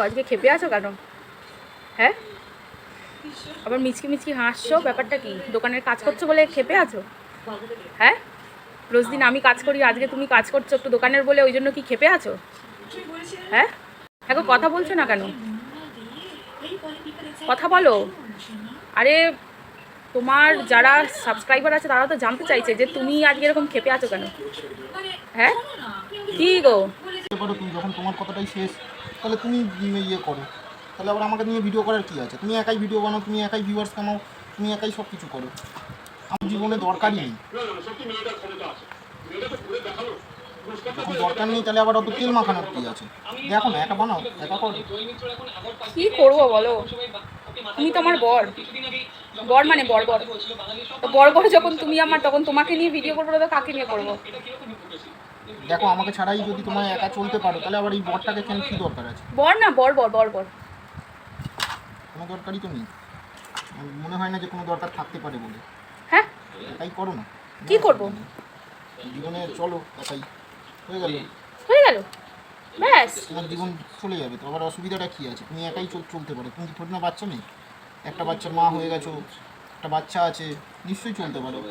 আজকে খেপে আছো কেন? হ্যাঁ? আবার মিচকি মিচকি হাসছো? ব্যাপারটা কি? দোকানের কাজ করছ বলে খেপে আছো? হ্যাঁ? রোজ দিন আমি কাজ করি, আজকে তুমি কাজ করছ একটু দোকানের বলে, ওই জন্য কি খেপে আছো? হ্যাঁ? হ্যাঁ কথা বলছো না কেন? কথা বলো। আরে, তোমার যারা সাবস্ক্রাইবার আছে তারা তো জানতে চাইছে যে তুমি আজকে এরকম খেপে আছো কেন? হ্যাঁ? কি গো? পারো তুমি, যখন তোমার কথাটাই শেষ, তাহলে তুমি ইয়ে করো। তাহলে আবার আমাকে নিয়ে ভিডিও করার কী আছে? তুমি একাই ভিডিও বানাও, তুমি একাই ভিউয়ার্স কামাও, তুমি একাই সব কিছু করো। আমার জীবনে দরকারই নেই। দরকার নেই, তাহলে আবার অত তেল মাখানোর কি আছে? দেখো না একা বানাও একা করো। কি করব বলো? তুমি তো আমার বর। বর মানে বর বর তো বর বর যখন তুমি আমার, তখন তোমাকে নিয়ে ভিডিও করব তো কাকে নিয়ে করব? দেখো আমাকে ছাড়াই যদি তোমায় একা চলতে পারো তাহলে আবার এই বরটাকে কেন? কী দরকার আছে? বর না বর বর বর বর। কোনো দরকারই তো নেই। মনে হয় না যে কোনো দরকার থাকতে পারে বলে। হ্যাঁ? একাই করো না। কি করব? জীবনে চলো একাই। হয়ে গেল। হয়ে গেল? ব্যাস। তোমার জীবন চলে যাবে তো। আবার অসুবিধাটা কী আছে? তুমি একাই চল- চলতে পারো। তুমি থোড়ি না বাচ্চা নেই? একটা বাচ্চার মা হয়ে গেছো একটা বাচ্চা আছে নিশ্চয়ই চলতে পারো।